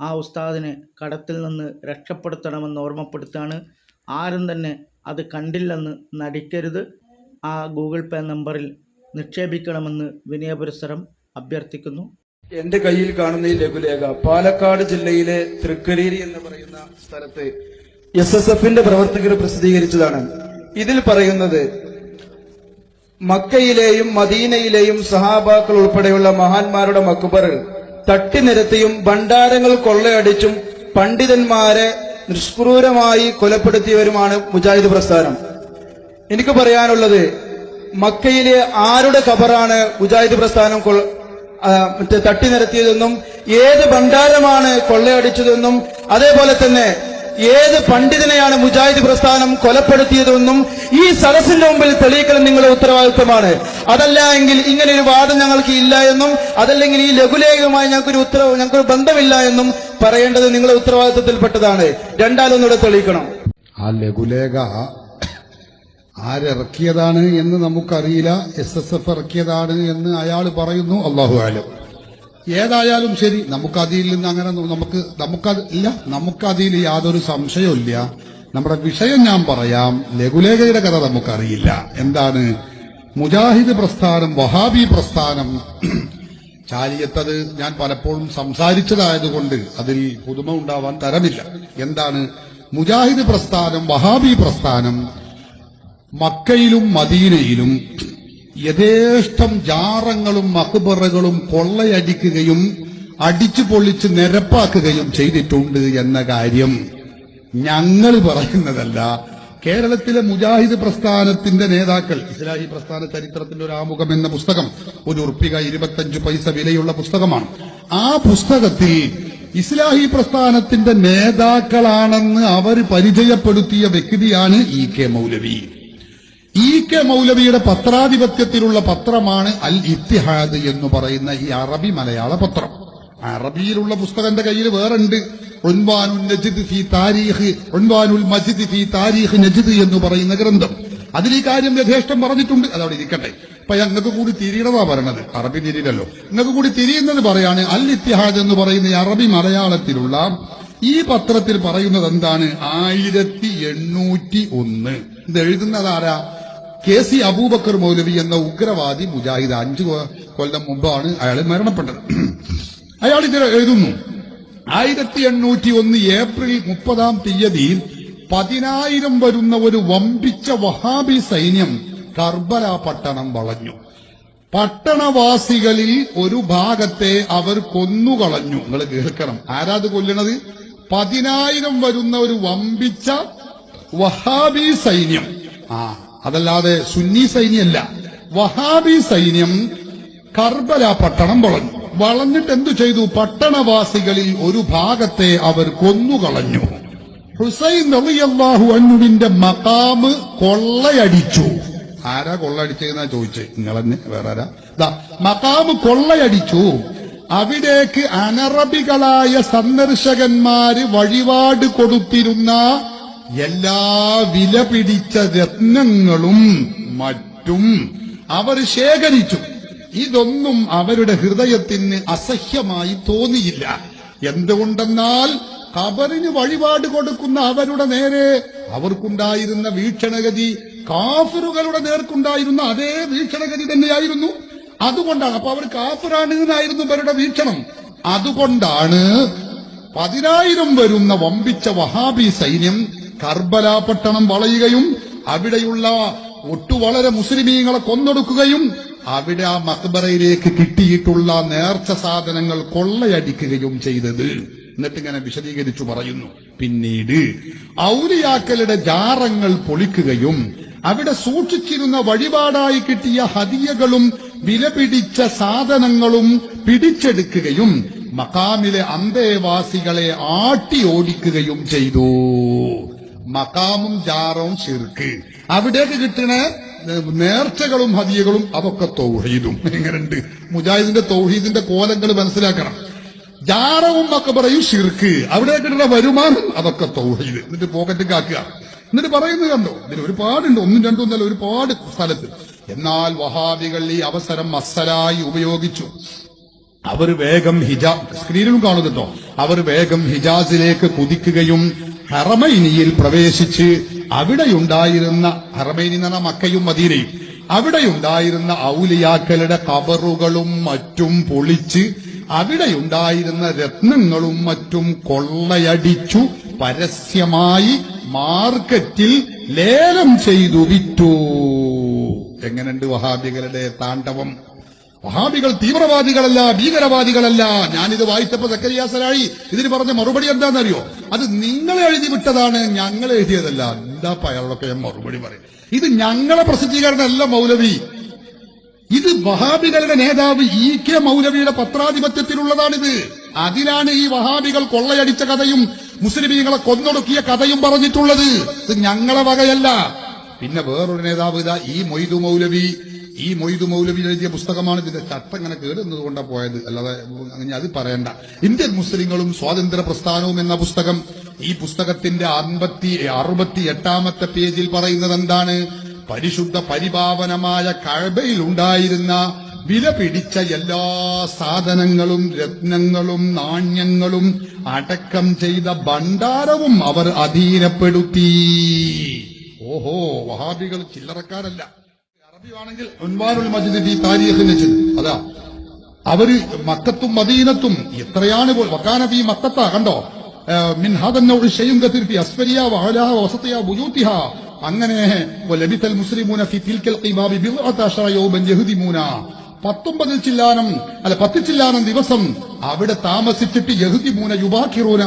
ആ ഉസ്താദിനെ കടത്തിൽ നിന്ന് രക്ഷപ്പെടുത്തണമെന്ന് ഓർമ്മപ്പെടുത്താണ് ആരും തന്നെ അത് കണ്ടില്ലെന്ന് നടിക്കരുത്. ആ ഗൂഗിൾ പേ നമ്പറിൽ നിക്ഷേപിക്കണമെന്ന് വിനയപുരസരം അഭ്യർത്ഥിക്കുന്നു. എന്റെ കയ്യിൽ കാണുന്ന ഈ ലഘുലേഖ പാലക്കാട് ജില്ലയിലെ തൃക്കരീരി എന്ന് പറയുന്ന സ്ഥലത്ത് എസ് എസ് എഫിന്റെ പ്രവർത്തകർ പ്രസിദ്ധീകരിച്ചതാണ്. ഇതിൽ പറയുന്നത് മക്കയിലെയും മദീനയിലെയും സഹാബാക്കൾ ഉൾപ്പെടെയുള്ള മഹാന്മാരുടെ മക്കുബർ തട്ടിനിരത്തിയും ഭണ്ഡാരങ്ങൾ കൊള്ളയടിച്ചും പണ്ഡിതന്മാരെ നിഷ്ക്രൂരമായി കൊലപ്പെടുത്തിയവരുമാണ് മുജാഹിദ് പ്രസ്ഥാനം. എനിക്ക് പറയാനുള്ളത് മക്കയിലെ ആരുടെ ഖബറാണ് മുജാഹിദ് പ്രസ്ഥാനം മറ്റേ തട്ടി നിരത്തിയതെന്നും ഏത് ഭണ്ഡാരമാണ് കൊള്ളയടിച്ചതെന്നും അതേപോലെ തന്നെ ഏത് പണ്ഡിതനെയാണ് മുജാഹിദ് പ്രസ്ഥാനം കൊലപ്പെടുത്തിയതെന്നും ഈ സദസ്സിന്റെ മുമ്പിൽ തെളിയിക്കണം നിങ്ങളുടെ ഉത്തരവാദിത്വമാണ്. അതല്ല എങ്കിൽ ഇങ്ങനെ ഒരു വാദം ഞങ്ങൾക്ക് ഇല്ല എന്നും അതല്ലെങ്കിൽ ഈ ലഘുലേഖയുമായി ഞങ്ങൾക്കൊരു ഉത്തരവ് ഞങ്ങൾക്കൊരു ബന്ധമില്ല എന്നും പറയേണ്ടത് നിങ്ങളുടെ ഉത്തരവാദിത്വത്തിൽപ്പെട്ടതാണ്. രണ്ടാലൊന്നുകൂടെ തെളിയിക്കണം. ആ ലഘുലേഖ ആരിറക്കിയതാണ് എന്ന് നമുക്കറിയില്ല. എസ് എസ് എഫ് ഇറക്കിയതാണ് എന്ന് അയാൾ പറയുന്നു. അള്ളാഹു ആലം. ഏതായാലും ശരി നമുക്കതിൽ നിന്ന് അങ്ങനെ നമുക്ക് നമുക്ക് ഇല്ല നമുക്കതിൽ യാതൊരു സംശയമില്ല നമ്മുടെ വിഷയം ഞാൻ പറയാം ലഘുലേഖയുടെ കഥ നമുക്കറിയില്ല. എന്താണ്? മുജാഹിദ് പ്രസ്ഥാനം വഹാബി പ്രസ്ഥാനം. ചാലിയത്തത് ഞാൻ പലപ്പോഴും സംസാരിച്ചതായതുകൊണ്ട് അതിൽ പുതുമ ഉണ്ടാവാൻ തരമില്ല. എന്താണ്? മുജാഹിദ് പ്രസ്ഥാനം വഹാബി പ്രസ്ഥാനം മക്കയിലും മദീനയിലും യഥേഷ്ടം ജാറങ്ങളും മഹുബറകളും കൊള്ളയടിക്കുകയും അടിച്ചു പൊളിച്ച് നിരപ്പാക്കുകയും ചെയ്തിട്ടുണ്ട് എന്ന കാര്യം ഞങ്ങൾ പറയുന്നതല്ല. കേരളത്തിലെ മുജാഹിദ് പ്രസ്ഥാനത്തിന്റെ നേതാക്കൾ ഇസ്ലാഹി പ്രസ്ഥാന ചരിത്രത്തിന്റെ ഒരു ആമുഖം എന്ന പുസ്തകം ഒരു ഉറുപ്പിക ഇരുപത്തഞ്ച് പൈസ വിലയുള്ള പുസ്തകമാണ്. ആ പുസ്തകത്തിൽ ഇസ്ലാഹി പ്രസ്ഥാനത്തിന്റെ നേതാക്കളാണെന്ന് അവർ പരിചയപ്പെടുത്തിയ വ്യക്തിയാണ് ഇ കെ മൗലവി. കെ മൗലവിയുടെ പത്രാധിപത്യത്തിലുള്ള പത്രമാണ് അൽ ഇത്തിഹാദ് എന്ന് പറയുന്ന ഈ അറബി മലയാള പത്രം. അറബിയിലുള്ള പുസ്തകം എന്റെ കയ്യിൽ വേറുണ്ട്. എന്ന് പറയുന്ന ഗ്രന്ഥം. അതിൽ ഈ കാര്യം യഥേഷ്ടം പറഞ്ഞിട്ടുണ്ട്. അതവിടെ ഇരിക്കട്ടെ. അപ്പൊ ഞങ്ങൾക്ക് കൂടി തിരിയണതാ പറയണത്. അറബി തിരിയില്ലല്ലോ. നിങ്ങൾക്ക് കൂടി തിരിയുന്നത് പറയാണ് അൽ ഇത്തിഹാദ് എന്ന് പറയുന്ന അറബി മലയാളത്തിലുള്ള ഈ പത്രത്തിൽ പറയുന്നത് എന്താണ്? ആയിരത്തി എണ്ണൂറ്റി ഒന്ന്. ഇത് എഴുതുന്നത് ആരാ? കെ സി അബൂബക്കർ മൗലവി എന്ന ഉഗ്രവാദി മുജാഹിദ് അഞ്ചു കൊല്ലം മുമ്പാണ് അയാൾ മരണപ്പെട്ടത്. അയാൾ ഇത് എഴുതുന്നു ആയിരത്തി എണ്ണൂറ്റി ഒന്ന് ഏപ്രിൽ മുപ്പതാം തീയതി പതിനായിരം വരുന്ന ഒരു വമ്പിച്ച വഹാബി സൈന്യം കർബല പട്ടണം വളഞ്ഞു. പട്ടണവാസികളിൽ ഒരു ഭാഗത്തെ അവർ കൊന്നുകളഞ്ഞു. നിങ്ങൾ കേൾക്കണം. ആരാത് കൊല്ലണത്? പതിനായിരം വരുന്ന ഒരു വമ്പിച്ച വഹാബി സൈന്യം. ആ അതല്ലാതെ സുന്നി സൈന്യമല്ല വഹാബി സൈന്യം കർബല പട്ടണം വളഞ്ഞു. വളഞ്ഞിട്ട് എന്തു ചെയ്തു? പട്ടണവാസികളിൽ ഒരു ഭാഗത്തെ അവർ കൊന്നുകളഞ്ഞു. ഹുസൈൻ റളിയല്ലാഹു അന്നുവിന്റെ മകാമ് കൊള്ളയടിച്ചു. ആരാ കൊള്ളയടിച്ചെന്നാ ചോദിച്ചേ? നിങ്ങളെന്നെ വേറെ ആരാ മകാമ് കൊള്ളയടിച്ചു. അവിടേക്ക് അനറബികളായ സന്ദർശകന്മാര് വഴിപാട് കൊടുത്തിരുന്ന എല്ലാ വില പിടിച്ച രത്നങ്ങളും മറ്റും അവർ ശേഖരിച്ചു. ഇതൊന്നും അവരുടെ ഹൃദയത്തിന് അസഹ്യമായി തോന്നിയില്ല. എന്തുകൊണ്ടെന്നാൽ ഖബറിന് വഴിപാട് കൊടുക്കുന്ന അവരുടെ നേരെ അവർക്കുണ്ടായിരുന്ന വീക്ഷണഗതി കാഫറുകളുടെ നേർക്കുണ്ടായിരുന്ന അതേ വീക്ഷണഗതി തന്നെയായിരുന്നു. അതുകൊണ്ടാണ് അപ്പൊ അവർ കാഫറാണ് എന്നായിരുന്നു അവരുടെ വീക്ഷണം. അതുകൊണ്ടാണ് പതിനായിരം വരുന്ന വമ്പിച്ച വഹാബി സൈന്യം കർബല പട്ടണം വളയുകയും അവിടെയുള്ള ഒട്ടു വളരെ മുസ്ലിമീങ്ങളെ കൊന്നൊടുക്കുകയും അവിടെ ആ മക്ബറയിലേക്ക് കിട്ടിയിട്ടുള്ള നേർച്ച സാധനങ്ങൾ കൊള്ളയടിക്കുകയും ചെയ്തത്. എന്നിട്ട് ഇങ്ങനെ വിശദീകരിച്ചു പറയുന്നു. പിന്നീട് ഔലിയാക്കളുടെ ജാറങ്ങൾ പൊളിക്കുകയും അവിടെ സൂക്ഷിച്ചിരുന്ന വഴിപാടായി കിട്ടിയ ഹതിയകളും വിലപിടിച്ച സാധനങ്ങളും പിടിച്ചെടുക്കുകയും മക്കാമിലെ അന്തേവാസികളെ ആട്ടി ഓടിക്കുകയും ചെയ്തു. മക്കാമും ജാറവും ചെറുക്ക് അവിടേക്ക് കിട്ടണ നേർച്ചകളും ഹതിയകളും അതൊക്കെ തൗഹീദും. എങ്ങനെയുണ്ട്? മുജാഹിദിന്റെ തൗഹീദിന്റെ കോലങ്ങൾ മനസ്സിലാക്കണം. ജാറവും മക്കബറയും ഷിർക്ക് അവിടെ കിട്ടുന്ന വരുമാനം അതൊക്കെ തൗഹീദ്. എന്നിട്ട് പോക്കറ്റ് ആക്കുക എന്നിട്ട് പറയുന്നത് കണ്ടോ? ഇതിൽ ഒരുപാടുണ്ട്. ഒന്നും രണ്ടും ഒന്നല്ല ഒരുപാട് സ്ഥലത്ത്. എന്നാൽ വഹാബികൾ ഈ അവസരം മസലായി ഉപയോഗിച്ചു. അവർ വേഗം ഹിജാ സ്ക്രീനിലും കാണുന്നുണ്ടോ? അവർ വേഗം ഹിജാസിലേക്ക് കുതിക്കുകയും ഹറമൈനിയിൽ പ്രവേശിച്ച് അവിടെയുണ്ടായിരുന്ന ഹറമൈനി എന്ന് മക്കയും മദീനയും അവിടെയുണ്ടായിരുന്ന ഔലിയാക്കളുടെ കബറുകളും മറ്റും പൊളിച്ച് അവിടെയുണ്ടായിരുന്ന രത്നങ്ങളും മറ്റും കൊള്ളയടിച്ചു പരസ്യമായി മാർക്കറ്റിൽ ലേലം ചെയ്തു വിറ്റു. എങ്ങനെയുണ്ട് വഹാബികളുടെ താണ്ഡവം? വഹാബികൾ തീവ്രവാദികളല്ല ഭീകരവാദികളല്ല. ഞാനിത് വായിച്ചപ്പോ സക്കരിയാസരായി ഇതിന് പറഞ്ഞ മറുപടി എന്താണെന്നറിയോ? അത് നിങ്ങൾ എഴുതി വിട്ടതാണ് ഞങ്ങൾ എഴുതിയതല്ല. എന്താ അയാളൊക്കെ ഞാൻ മറുപടി പറയും ഇത് ഞങ്ങളെ പ്രസിദ്ധീകരണമല്ല മൗലവി. ഇത് വഹാബികളുടെ നേതാവ് ഇ കെ മൗലവിയുടെ പത്രാധിപത്യത്തിലുള്ളതാണിത്. അതിലാണ് ഈ വഹാബികൾ കൊള്ളയടിച്ച കഥയും മുസ്ലിമീങ്ങളെ കൊന്നൊടുക്കിയ കഥയും പറഞ്ഞിട്ടുള്ളത്. ഇത് ഞങ്ങളെ വകയല്ല. പിന്നെ വേറൊരു നേതാവ് ഇതാ ഈ മൊയ്തു മൗലവി. ഈ മൊയ്തു മൗലവി എഴുതിയ പുസ്തകമാണ് ഇതിന്റെ ചട്ടം ഇങ്ങനെ കേടുന്നത് കൊണ്ടാണ് പോയത്. അല്ലാതെ അങ്ങനെ അത് പറയണ്ട. ഇന്ത്യൻ മുസ്ലിങ്ങളും സ്വാതന്ത്ര്യ പ്രസ്ഥാനവും എന്ന പുസ്തകം ഈ പുസ്തകത്തിന്റെ അമ്പത്തി അറുപത്തി എട്ടാമത്തെ പേജിൽ പറയുന്നത് എന്താണ്? പരിശുദ്ധ പരിപാവനമായ കഴബയിൽ ഉണ്ടായിരുന്ന വില പിടിച്ച എല്ലാ സാധനങ്ങളും രത്നങ്ങളും നാണ്യങ്ങളും അടക്കം ചെയ്ത ഭണ്ഡാരവും അവർ അധീനപ്പെടുത്തി. ഓഹോ വഹാബികൾ ചില്ലറക്കാരല്ല. അറബിയാണെങ്കിൽ ഉൻവാനുൽ മജിദ് ഫി താരീഖ് നജ്ദ് അതാ. അവർ മക്കത്തും മദീനത്തും എത്രയാണ് വക്കാന ഫീ മക്കത്ത കണ്ടോ? അങ്ങനെ പത്തൊമ്പതിൽ ചില്ലാനം അല്ല പത്ത് ചില്ലാനം ദിവസം അവിടെ താമസിച്ചിട്ട് യഹ്ദിമൂന യുബാക്കിറൂന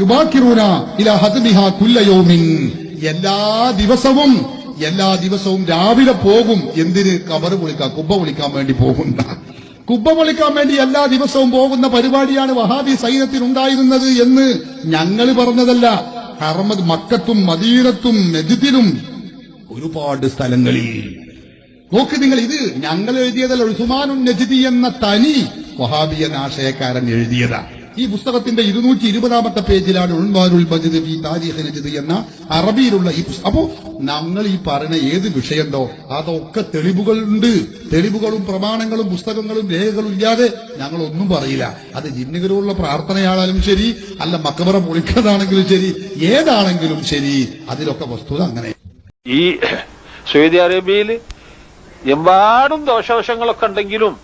യുബാക്കിറൂന ഇല കുല്ല യൗമിൻ. എല്ലാ ദിവസവും എല്ലാ ദിവസവും രാവിലെ പോകും. എന്തിന്? കബറ് വിളിക്കാൻ കുബ്ബ വിളിക്കാൻ വേണ്ടി പോകുന്ന. കുബ്ബ വിളിക്കാൻ വേണ്ടി എല്ലാ ദിവസവും പോകുന്ന പരിപാടിയാണ് വഹാബി സൈന്യത്തിനുണ്ടായിരുന്നത് എന്ന് ഞങ്ങൾ പറഞ്ഞതല്ല. ഹറമദ് മക്കത്തും മദീനത്തും നെജിത്തിലും ഒരുപാട് സ്ഥലങ്ങളിൽ. നോക്ക് നിങ്ങൾ ഇത്. ഞങ്ങൾ എഴുതിയതല്ല ഉസ്മാനുൻ നജിദി എന്ന തനി വഹാബിയൻ ആശയക്കാരൻ എഴുതിയതാ. ഈ പുസ്തകത്തിന്റെ ഇരുന്നൂറ്റി ഇരുപതാമത്തെ പേജിലാണ് ഉൾമാരുൽ മജിദ് ഫി താരിഖ് നജിദ് എന്ന അറബിയിലുള്ള ഈ പുസ്തകം. അപ്പോ ഞങ്ങൾ ഈ പറയുന്ന ഏത് വിഷയമുണ്ടോ അതൊക്കെ തെളിവുകളുണ്ട് തെളിവുകളും പ്രമാണങ്ങളും പുസ്തകങ്ങളും രേഖകളും ഇല്ലാതെ ഞങ്ങൾ ഒന്നും പറയില്ല. അത് ജിന്നുകരുള്ള പ്രാർത്ഥനയാണെങ്കിലും ശരി അല്ല മക്കബറ പൊളിക്കതാണെങ്കിലും ശരി ഏതാണെങ്കിലും ശരി അതിലൊക്കെ വസ്തുത അങ്ങനെ. ഈ സൗദി അറേബ്യയിൽ എമ്പാടും ദോഷവശങ്ങളൊക്കെ ഉണ്ടെങ്കിലും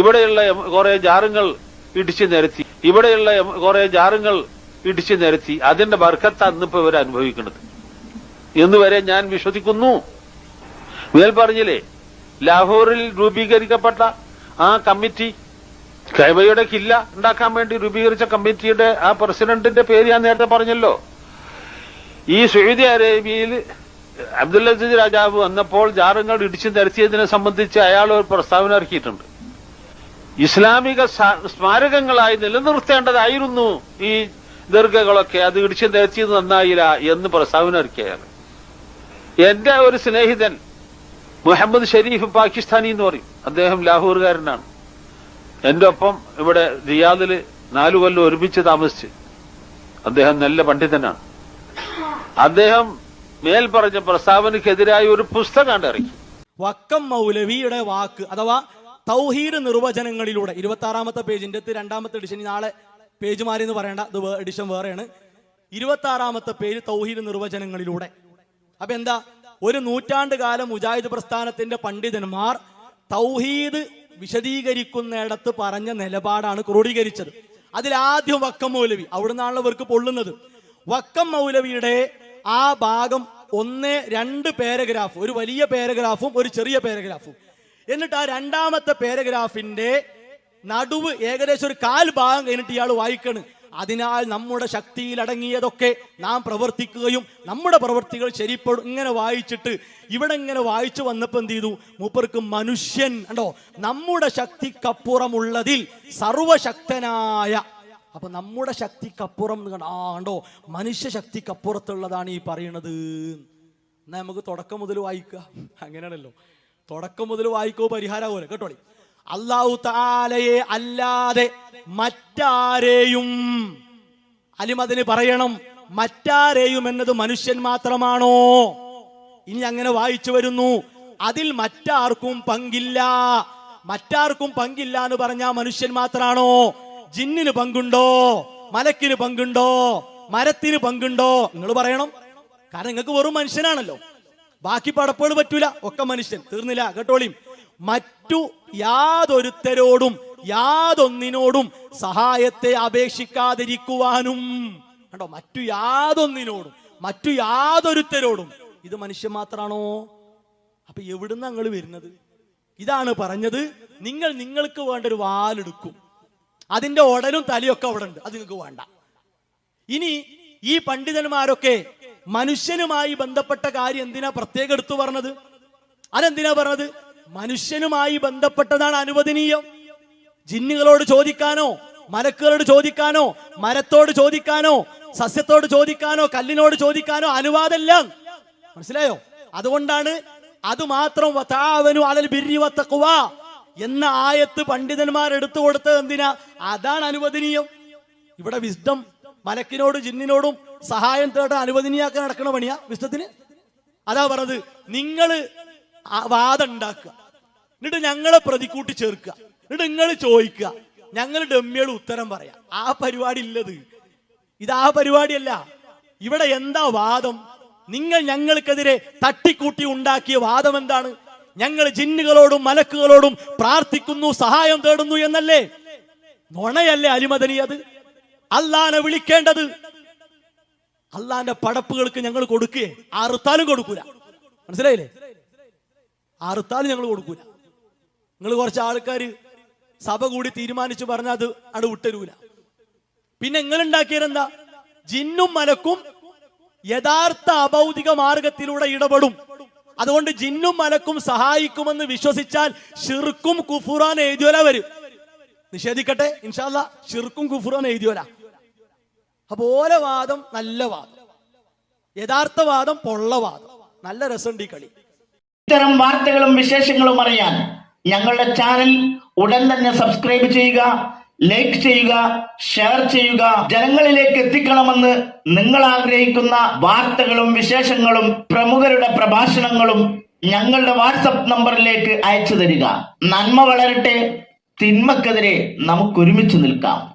ഇവിടെയുള്ള കുറെ ജാറുകൾ ഇടിച്ചു നിരത്തി. ഇവിടെയുള്ള കുറെ ജാറുകൾ ഇടിച്ചു നിരത്തി അതിന്റെ ബർക്കത്ത് അന്നിപ്പോ ഇവർ അനുഭവിക്കുന്നത്. എന്ന് വരെ ഞാൻ വിശ്വസിക്കുന്നു. മേൽ പറഞ്ഞില്ലേ ലാഹോറിൽ രൂപീകരിക്കപ്പെട്ട ആ കമ്മിറ്റി കൈബയുടെ കില്ല ഉണ്ടാക്കാൻ വേണ്ടി രൂപീകരിച്ച കമ്മിറ്റിയുടെ ആ പ്രസിഡന്റിന്റെ പേര് ഞാൻ നേരത്തെ പറഞ്ഞല്ലോ. ഈ സൗദി അറേബ്യയിൽ അബ്ദുൽ അസീസ് രാജാവ് വന്നപ്പോൾ ജാറങ്ങൾ ഇടിച്ചു നിരത്തിയതിനെ സംബന്ധിച്ച് അയാൾ ഒരു പ്രസ്താവന ഇറക്കിയിട്ടുണ്ട്. ഇസ്ലാമിക സ്മാരകങ്ങളായി നിലനിർത്തേണ്ടതായിരുന്നു ഈ ദീർഘകളൊക്കെ. അത് ഇടിച്ചു നിരത്തിയത് നന്നായില്ല എന്ന് പ്രസ്താവന ഒരുക്കുകയാണ് എന്റെ ഒരു സ്നേഹിതൻ മുഹമ്മദ് ഷരീഫ് പാകിസ്ഥാനി എന്ന് പറയും. അദ്ദേഹം ലാഹോറുകാരനാണ് എന്റെ ഒപ്പം ഇവിടെ റിയാദിൽ നാലു കൊല്ലം ഒരുമിച്ച് താമസിച്ച് അദ്ദേഹം നല്ല പണ്ഡിതനാണ്. അദ്ദേഹം മേൽ പറഞ്ഞ പ്രസ്താവനയ്ക്കെതിരായ ഒരു പുസ്തകം ഇറക്കി വക്കം മൗലവിയുടെ വാക്ക് അഥവാ തൗഹീദ് നിർവചനങ്ങളിലൂടെ ഇരുപത്തി ആറാമത്തെ പേജിന്റെ ഇത് രണ്ടാമത്തെ എഡിഷൻ നാളെ പേജ് മാറി എന്ന് പറയണ്ട ഇത് എഡിഷൻ വേറെയാണ്. ഇരുപത്തി ആറാമത്തെ പേര് തൗഹീദ് നിർവചനങ്ങളിലൂടെ. അപ്പൊ എന്താ? ഒരു നൂറ്റാണ്ട് കാലം മുജാഹിദ് പ്രസ്ഥാനത്തിന്റെ പണ്ഡിതന്മാർ തൗഹീദ് വിശദീകരിക്കുന്നിടത്ത് പറഞ്ഞ നിലപാടാണ് ക്രോഡീകരിച്ചത്. അതിലാദ്യം വക്കം മൗലവി അവിടുന്നാണല്ലോ ഇവർക്ക് പൊള്ളുന്നത്. വക്കം മൗലവിയുടെ ആ ഭാഗം ഒന്ന് രണ്ട് പാരഗ്രാഫ് ഒരു വലിയ പാരഗ്രാഫും ഒരു ചെറിയ പാരഗ്രാഫും എന്നിട്ട് ആ രണ്ടാമത്തെ പാരഗ്രാഫിന്റെ നടുവ് ഏകദേശം ഒരു കാൽ ഭാഗം കഴിഞ്ഞിട്ട് ഇയാൾ വായിക്കണ്. അതിനാൽ നമ്മുടെ ശക്തിയിൽ അടങ്ങിയതൊക്കെ നാം പ്രവർത്തിക്കുകയും നമ്മുടെ പ്രവർത്തികൾ ശരിപ്പെടും ഇങ്ങനെ വായിച്ചിട്ട് ഇവിടെ ഇങ്ങനെ വായിച്ചു വന്നപ്പോൾ എന്ത് ചെയ്തു? മൂപ്പർക്ക് മനുഷ്യൻ കണ്ടോ? നമ്മുടെ ശക്തിക്കപ്പുറമുള്ളതിൽ സർവശക്തനായ അപ്പൊ നമ്മുടെ ശക്തിക്കപ്പുറം ആ കണ്ടോ? മനുഷ്യ ശക്തിക്കപ്പുറത്തുള്ളതാണ് ഈ പറയുന്നത്. എന്നാ നമുക്ക് തുടക്കം മുതൽ വായിക്കുക. അങ്ങനെയാണല്ലോ. തുടക്കം മുതൽ വായിക്കോ പരിഹാരമാവൂല കേട്ടോളി. അള്ളാഹു താലയെ അല്ലാതെ മറ്റാരെയും അലിമതിന് പറയണം മറ്റാരെയും എന്നത് മനുഷ്യൻ മാത്രമാണോ? ഇനി അങ്ങനെ വായിച്ചു വരുന്നു. അതിൽ മറ്റാർക്കും പങ്കില്ല. മറ്റാർക്കും പങ്കില്ല എന്ന് പറഞ്ഞാൽ മനുഷ്യൻ മാത്രമാണോ ജിന്നിന് പങ്കുണ്ടോ? മലക്കിന് പങ്കുണ്ടോ? മരത്തിന് പങ്കുണ്ടോ? നിങ്ങൾ പറയണം. കാരണം നിങ്ങൾക്ക് വെറും മനുഷ്യനാണല്ലോ. ബാക്കി പടപ്പുകൾ പറ്റൂല. ഒക്കെ മനുഷ്യൻ. തീർന്നില്ല. കേട്ടോളിയും മറ്റു യാതൊരുത്തരോടും യാതൊന്നിനോടും സഹായത്തെ അപേക്ഷിക്കാതിരിക്കുവാനും. കണ്ടോ? മറ്റു യാതൊന്നിനോടും മറ്റു യാതൊരുത്തരോടും. ഇത് മനുഷ്യൻ മാത്രമാണോ അപ്പൊ എവിടുന്ന അങ്ങൾ വരുന്നത്? ഇതാണ് പറഞ്ഞത്. നിങ്ങൾ നിങ്ങൾക്ക് വേണ്ട ഒരു വാലെടുക്കും. അതിന്റെ ഉടലും തലയൊക്കെ അവിടെ ഉണ്ട് അത് നിങ്ങൾക്ക് വേണ്ട. ഇനി ഈ പണ്ഡിതന്മാരൊക്കെ മനുഷ്യനുമായി ബന്ധപ്പെട്ട കാര്യം എന്തിനാ പ്രത്യേകം എടുത്തു പറഞ്ഞത്? അതെന്തിനാ പറഞ്ഞത്? മനുഷ്യനുമായി ബന്ധപ്പെട്ടതാണ് അനുവദനീയം. ജിന്നുകളോട് ചോദിക്കാനോ മലക്കുകളോട് ചോദിക്കാനോ മരത്തോട് ചോദിക്കാനോ സസ്യത്തോട് ചോദിക്കാനോ കല്ലിനോട് ചോദിക്കാനോ അനുവാദമല്ല മനസ്സിലായോ? അതുകൊണ്ടാണ് അത് മാത്രം വതാവനു അലൽ ബിരി വത്തക്കുവ എന്ന ആയത്ത് പണ്ഡിതന്മാർ എടുത്തു കൊടുത്തത് എന്തിനാ? അതാണ് അനുവദനീയം. ഇവിടെ വിസ്ഡം മലക്കിനോടും ജിന്നിനോടും സഹായം തേടാൻ അനുവദനീയാക്കാൻ നടക്കണ പണിയാ വിശ്വത്തിന് അതാ പറഞ്ഞത് നിങ്ങൾ വാദം ഉണ്ടാക്കുക. എന്നിട്ട് ഞങ്ങളെ പ്രതിക്കൂട്ടി ചേർക്കുക. എന്നിട്ട് നിങ്ങൾ ചോദിക്കുക. ഞങ്ങൾ ഡമ്മികൾ ഉത്തരം പറയാം. ആ പരിപാടി ഇല്ലത്. ഇത് ആ പരിപാടിയല്ല. ഇവിടെ എന്താ വാദം? നിങ്ങൾ ഞങ്ങൾക്കെതിരെ തട്ടിക്കൂട്ടി ഉണ്ടാക്കിയ വാദം എന്താണ്? ഞങ്ങൾ ജിന്നുകളോടും മലക്കുകളോടും പ്രാർത്ഥിക്കുന്നു സഹായം തേടുന്നു എന്നല്ലേ? നുണയല്ലേ അലിമദനി അത്? അല്ലാനെ വിളിക്കേണ്ടത് അള്ളാന്റെ പടപ്പുകൾക്ക് ഞങ്ങൾ കൊടുക്കേ. അറുത്താലും കൊടുക്കൂല. മനസ്സിലായില്ലേ? അറുത്താലും ഞങ്ങൾ കൊടുക്കൂല. നിങ്ങൾ കുറച്ച് ആൾക്കാർ സഭ കൂടി തീരുമാനിച്ചു പറഞ്ഞാൽ അത് അവിടെ വിട്ടരൂല. പിന്നെ നിങ്ങൾ ഉണ്ടാക്കിയതെന്താ ജിന്നും മലക്കും യഥാർത്ഥ അഭൗതിക മാർഗത്തിലൂടെ ഇടപെടും. അതുകൊണ്ട് ജിന്നും മലക്കും സഹായിക്കുമെന്ന് വിശ്വസിച്ചാൽ ഷിർക്കും കുഫുറാൻ എഴുതിയോല വരും. നിഷേധിക്കട്ടെ? ഇൻഷാല്ല ഷിർക്കും കുഫുറാൻ എഴുതിയോല. അപ്പൊ വാദം നല്ല വാദം. യഥാർത്ഥ വാദം പൊള്ള വാദം നല്ല രസമുണ്ട് ഈ കളി. ഇത്തരം വാർത്തകളും വിശേഷങ്ങളും അറിയാൻ ഞങ്ങളുടെ ചാനൽ ഉടൻ തന്നെ സബ്സ്ക്രൈബ് ചെയ്യുക ലൈക്ക് ചെയ്യുക ഷെയർ ചെയ്യുക. ജനങ്ങളിലേക്ക് എത്തിക്കണമെന്ന് നിങ്ങൾ ആഗ്രഹിക്കുന്ന വാർത്തകളും വിശേഷങ്ങളും പ്രമുഖരുടെ പ്രഭാഷണങ്ങളും ഞങ്ങളുടെ വാട്സപ്പ് നമ്പറിലേക്ക് അയച്ചു തരിക. നന്മ വളരട്ടെ തിന്മക്കെതിരെ നമുക്ക് ഒരുമിച്ച് നിൽക്കാം.